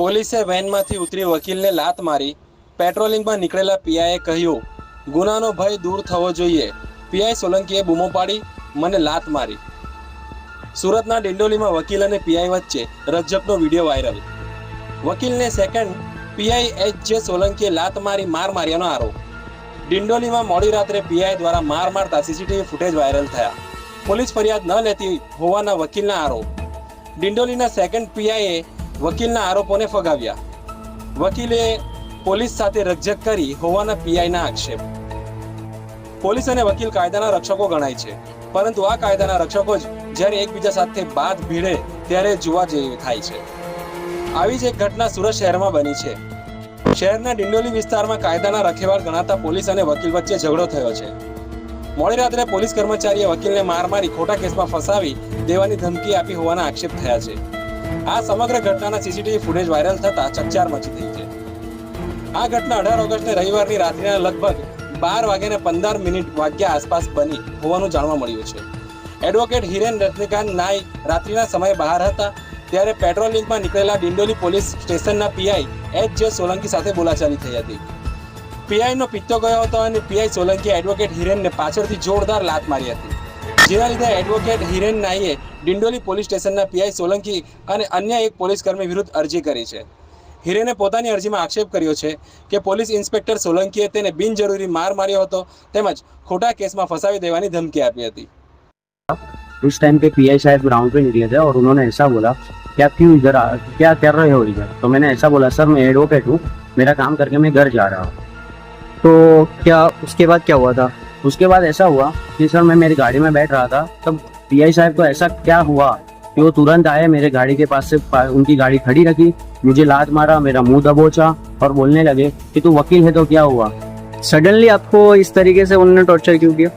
પોલીસે વેનમાંથી ઉતરી વકીલને લાત મારી પેટ્રોલિંગમાં નીકળેલા પીઆઈએ કહ્યું, ગુનાનો ભય દૂર થવો જોઈએ. પીઆઈ સોલંકીએ બૂમો પાડી, મને લાત મારી. સુરતના ડિંડોલીમાં વકીલ અને પીઆઈ વચ્ચે રજ્જબનો વીડિયો વાયરલ. વકીલને સેકન્ડ પીઆઈ એચ જે સોલંકીએ લાત મારી, માર માર્યાનો આરોપ. ડિંડોલીમાં મોડી રાત્રે પીઆઈ દ્વારા માર મારતા સીસીટીવી ફૂટેજ વાયરલ થયા. પોલીસ ફરિયાદ ન લેતી હોવાના વકીલના આરોપ. ડિંડોલીના સેકન્ડ પીઆઈએ વકીલના આરોપોને ફગાવ્યા. વકીલે પોલીસ સાથે રકઝક કરી હોવાના પીઆઈના આક્ષેપ. પોલીસ અને વકીલ કાયદાના રક્ષકો ગણાય છે. પરંતુ આ કાયદાના રક્ષકો જ જ્યારે એકબીજા સાથે બાદ ભીડે ત્યારે જોવા જેવી થાય છે. આવી જ એક ઘટના સુરત શહેરમાં બની છે. શહેરના ડિંડોલી વિસ્તારમાં કાયદાના રખેવાળ ગણાતા પોલીસ અને વકીલ વચ્ચે ઝઘડો થયો છે. મોડી રાત્રે પોલીસ કર્મચારીએ વકીલને માર મારી ખોટા કેસમાં ફસાવી દેવાની ધમકી આપી હોવાના આક્ષેપ થયા છે. આ સમગ્ર ઘટનાના સીસીટીવી ફૂટેજ વાયરલ થતા ચકચાર મચી થઈ છે. આ ઘટના અઢાર ઓગસ્ટને રવિવારની રાત્રિના લગભગ બાર વાગ્યાને પંદર મિનિટ વાગ્યા આસપાસ બની હોવાનું જાણવા મળ્યું છે. એડવોકેટ હિરેન રજનીકાંત નાય રાત્રિના સમયે બહાર હતા, ત્યારે પેટ્રોલિંગમાં નીકળેલા ડિંડોલી પોલીસ સ્ટેશનના પીઆઈ એચ જે સોલંકી સાથે બોલાચાલી થઈ હતી. પીઆઈનો પિત્તો ગયો હતો અને પીઆઈ સોલંકી એડવોકેટ હિરેનને પાછળથી જોરદાર લાત મારી હતી. જેના લીધે એડવોકેટ હિરેન નાઈએ ડિંડોલી પોલીસ સ્ટેશનના પીઆઈ સોલંકી અને અન્ય એક પોલીસ કર્મી વિરુદ્ધ અરજી કરી છે હિરેને પોતાની અરજીમાં આક્ષેપ કર્યો છે કે પોલીસ ઇન્સ્પેક્ટર સોલંકીએ તેને બિનજરૂરી માર માર્યો હતો તેમજ ખોટા કેસમાં ફસાવી દેવાની ધમકી આપી હતી उस टाइम पे पीआई साहब ग्राउंड पे निकले थे और उन्होंने ऐसा बोला कि आप क्यों इधर आ- क्या कर रहे हो इधर तो मैंने ऐसा बोला सर मैं एडवोकेट हूँ मेरा काम करके मैं घर जा रहा हूँ तो क्या उसके बाद क्या हुआ था उसके बाद ऐसा हुआ कि सर मैं मेरी गाड़ी में बैठ रहा था, तब पीआई साहब को ऐसा क्या हुआ कि वो तुरंत आए, मेरे गाड़ी के पास से उनकी गाड़ी खड़ी रखी, मुझे लात मारा, मेरा मुँह दबोचा और बोलने लगे कि तू वकील है तो क्या हुआ? सडनली आपको इस तरीके से उन्होंने टॉर्चर क्यों किया?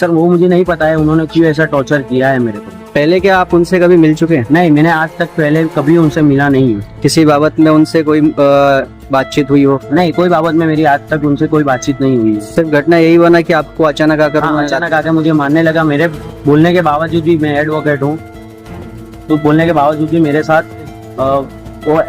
सर वो मुझे नहीं पता है, उन्होंने क्यों ऐसा टॉर्चर किया है मेरे को। पहले क्या आप उनसे कभी मिल चुके हैं? नहीं, मैंने आज तक पहले कभी उनसे मिला नहीं किसी बाबत में उनसे कोई बातचीत हुई हो। नहीं कोई बाबत में मेरी आज तक उनसे कोई बातचीत नहीं हुई। सिर्फ़ घटना यही हुआ ना कि आपको अचानक आकर हाँ, अचानक आकर मुझे मानने लगा। मेरे बोलने के बावजूद भी मैं एडवोकेट हूँ। तो बोलने के बावजूद भी मेरे साथ आ, वो